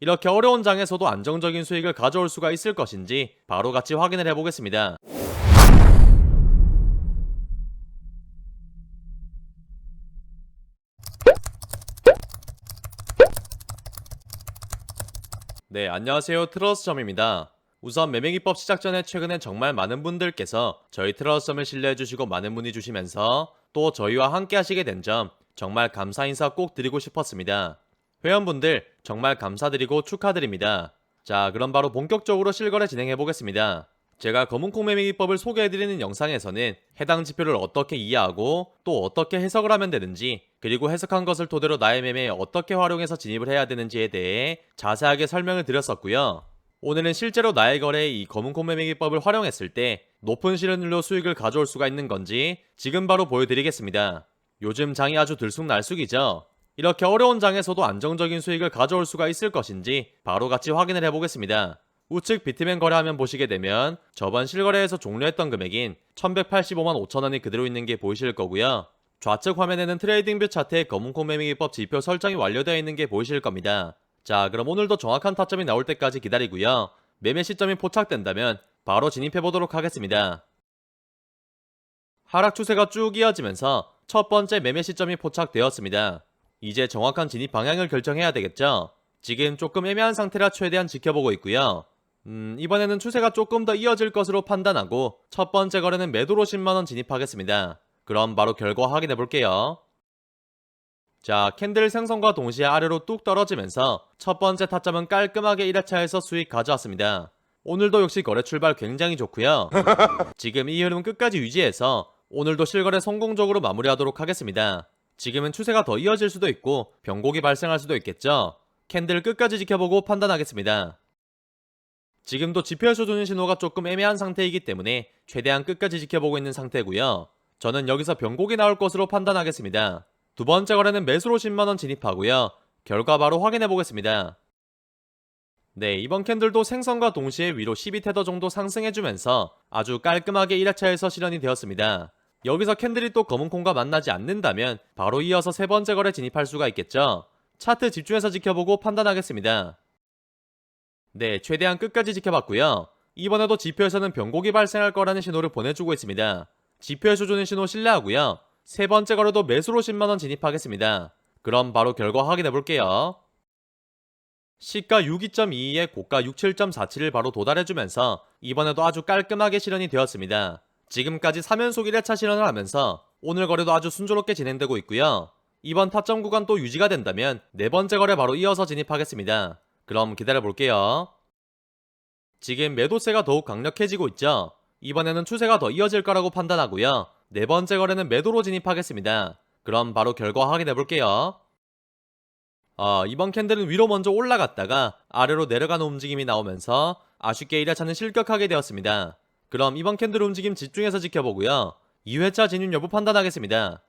이렇게 어려운 장에서도 안정적인 수익을 가져올 수가 있을 것인지 바로 같이 확인을 해보겠습니다. 네, 안녕하세요. 트러스점입니다. 우선 매매기법 시작 전에 최근에 정말 많은 분들께서 저희 트러스점을 신뢰해주시고 많은 문의 주시면서 또 저희와 함께 하시게 된 점 정말 감사 인사 꼭 드리고 싶었습니다. 회원분들 정말 감사드리고 축하드립니다. 자, 그럼 바로 본격적으로 실거래 진행해 보겠습니다. 제가 검은콩 매매기법을 소개해드리는 영상에서는 해당 지표를 어떻게 이해하고 또 어떻게 해석을 하면 되는지 그리고 해석한 것을 토대로 나의 매매에 어떻게 활용해서 진입을 해야 되는지에 대해 자세하게 설명을 드렸었고요. 오늘은 실제로 나의 거래에 이 검은콩 매매기법을 활용했을 때 높은 실현율로 수익을 가져올 수가 있는 건지 지금 바로 보여드리겠습니다. 요즘 장이 아주 들쑥날쑥이죠. 이렇게 어려운 장에서도 안정적인 수익을 가져올 수가 있을 것인지 바로 같이 확인을 해보겠습니다. 우측 비트맨 거래하면 보시게 되면 저번 실거래에서 종료했던 금액인 1185만 5천원이 그대로 있는 게 보이실 거고요. 좌측 화면에는 트레이딩뷰 차트에 검은콩 매매기법 지표 설정이 완료되어 있는 게 보이실 겁니다. 자 그럼 오늘도 정확한 타점이 나올 때까지 기다리고요. 매매 시점이 포착된다면 바로 진입해 보도록 하겠습니다. 하락 추세가 쭉 이어지면서 첫 번째 매매 시점이 포착되었습니다. 이제 정확한 진입 방향을 결정해야 되겠죠? 지금 조금 애매한 상태라 최대한 지켜보고 있고요. 음, 이번에는 추세가 조금 더 이어질 것으로 판단하고 첫 번째 거래는 매도로 10만원 진입하겠습니다. 그럼 바로 결과 확인해 볼게요. 자, 캔들 생성과 동시에 아래로 뚝 떨어지면서 첫 번째 타점은 깔끔하게 1회차에서 수익 가져왔습니다. 오늘도 역시 거래 출발 굉장히 좋고요. 지금 이 흐름 끝까지 유지해서 오늘도 실거래 성공적으로 마무리하도록 하겠습니다. 지금은 추세가 더 이어질 수도 있고 변곡이 발생할 수도 있겠죠. 캔들 끝까지 지켜보고 판단하겠습니다. 지금도 지표에서 주는 신호가 조금 애매한 상태이기 때문에 최대한 끝까지 지켜보고 있는 상태고요. 저는 여기서 변곡이 나올 것으로 판단하겠습니다. 두 번째 거래는 매수로 10만원 진입하고요. 결과 바로 확인해 보겠습니다. 네, 이번 캔들도 생성과 동시에 위로 12테더 정도 상승해주면서 아주 깔끔하게 1회차에서 실현이 되었습니다. 여기서 캔들이 또 검은콩과 만나지 않는다면 바로 이어서 세 번째 거래 진입할 수가 있겠죠. 차트 집중해서 지켜보고 판단하겠습니다. 네, 최대한 끝까지 지켜봤고요. 이번에도 지표에서는 변곡이 발생할 거라는 신호를 보내주고 있습니다. 지표에서 주는 신호 신뢰하고요. 세 번째 거래도 매수로 10만원 진입하겠습니다. 그럼 바로 결과 확인해 볼게요. 시가 62.22에 고가 67.47을 바로 도달해주면서 이번에도 아주 깔끔하게 실현이 되었습니다. 지금까지 3연속 1회차 실현을 하면서 오늘 거래도 아주 순조롭게 진행되고 있고요. 이번 타점 구간 또 유지가 된다면 네 번째 거래 바로 이어서 진입하겠습니다. 그럼 기다려 볼게요. 지금 매도세가 더욱 강력해지고 있죠. 이번에는 추세가 더 이어질 거라고 판단하고요. 네 번째 거래는 매도로 진입하겠습니다. 그럼 바로 결과 확인해 볼게요. 어, 이번 캔들은 위로 먼저 올라갔다가 아래로 내려가는 움직임이 나오면서 아쉽게 1회차는 실격하게 되었습니다. 그럼 이번 캔들 움직임 집중해서 지켜보고요. 2회차 진입 여부 판단하겠습니다.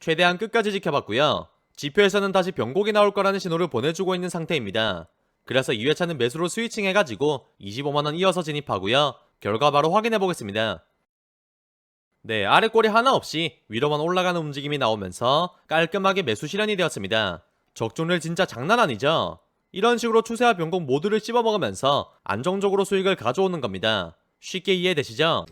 최대한 끝까지 지켜봤고요. 지표에서는 다시 변곡이 나올 거라는 신호를 보내주고 있는 상태입니다. 그래서 2회차는 매수로 스위칭 해가지고 25만원 이어서 진입하고요. 결과 바로 확인해 보겠습니다. 네, 아래 꼬리 하나 없이 위로만 올라가는 움직임이 나오면서 깔끔하게 매수 실현이 되었습니다. 적중률 진짜 장난 아니죠? 이런 식으로 추세와 변곡 모두를 씹어먹으면서 안정적으로 수익을 가져오는 겁니다. 쉽게 이해되시죠?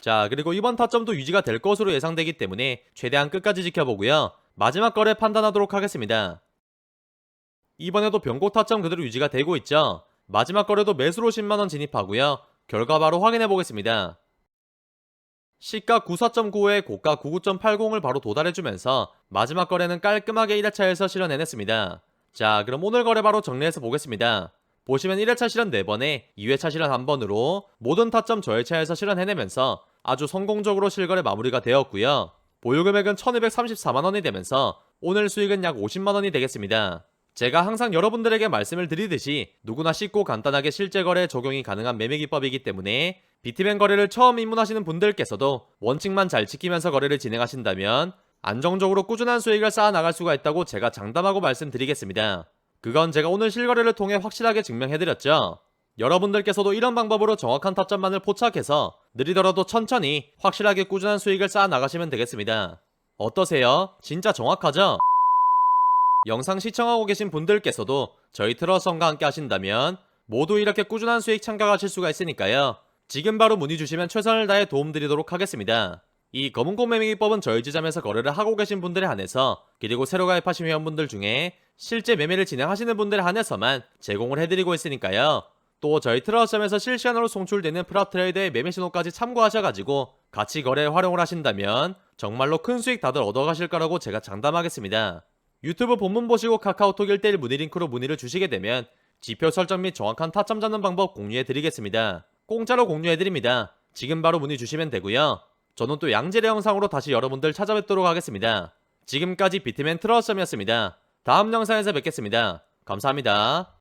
자, 그리고 이번 타점도 유지가 될 것으로 예상되기 때문에 최대한 끝까지 지켜보고요. 마지막 거래 판단하도록 하겠습니다. 이번에도 변곡 타점 그대로 유지가 되고 있죠. 마지막 거래도 매수로 10만원 진입하고요. 결과 바로 확인해 보겠습니다. 시가 94.95에 고가 99.80을 바로 도달해주면서 마지막 거래는 깔끔하게 1회차에서 실현해냈습니다. 자 그럼 오늘 거래 바로 정리해서 보겠습니다. 보시면 1회차 실현 4번에 2회차 실현 1번으로 모든 타점 저회차에서 실현해내면서 아주 성공적으로 실거래 마무리가 되었고요. 보유금액은 1234만원이 되면서 오늘 수익은 약 50만원이 되겠습니다. 제가 항상 여러분들에게 말씀을 드리듯이 누구나 쉽고 간단하게 실제 거래에 적용이 가능한 매매 기법이기 때문에 비트맨 거래를 처음 입문하시는 분들께서도 원칙만 잘 지키면서 거래를 진행하신다면 안정적으로 꾸준한 수익을 쌓아 나갈 수가 있다고 제가 장담하고 말씀드리겠습니다. 그건 제가 오늘 실거래를 통해 확실하게 증명해드렸죠. 여러분들께서도 이런 방법으로 정확한 타점만을 포착해서 느리더라도 천천히 확실하게 꾸준한 수익을 쌓아 나가시면 되겠습니다. 어떠세요? 진짜 정확하죠? 영상 시청하고 계신 분들께서도 저희 트러썸과 함께 하신다면 모두 이렇게 꾸준한 수익 창각하실 수가 있으니까요. 지금 바로 문의 주시면 최선을 다해 도움드리도록 하겠습니다. 이 검은콩 매매기법은 저희 지점에서 거래를 하고 계신 분들에 한해서 그리고 새로 가입하신 회원분들 중에 실제 매매를 진행하시는 분들에 한해서만 제공을 해드리고 있으니까요. 또 저희 트러썸에서 실시간으로 송출되는 프랍 트레이드의 매매 신호까지 참고하셔가지고 같이 거래에 활용을 하신다면 정말로 큰 수익 다들 얻어가실 거라고 제가 장담하겠습니다. 유튜브 본문 보시고 카카오톡 1대1 문의 링크로 문의를 주시게 되면 지표 설정 및 정확한 타점 잡는 방법 공유해 드리겠습니다. 공짜로 공유해 드립니다. 지금 바로 문의 주시면 되고요. 저는 또 양질의 영상으로 다시 여러분들 찾아뵙도록 하겠습니다. 지금까지 비트맨 트러썸이었습니다. 다음 영상에서 뵙겠습니다. 감사합니다.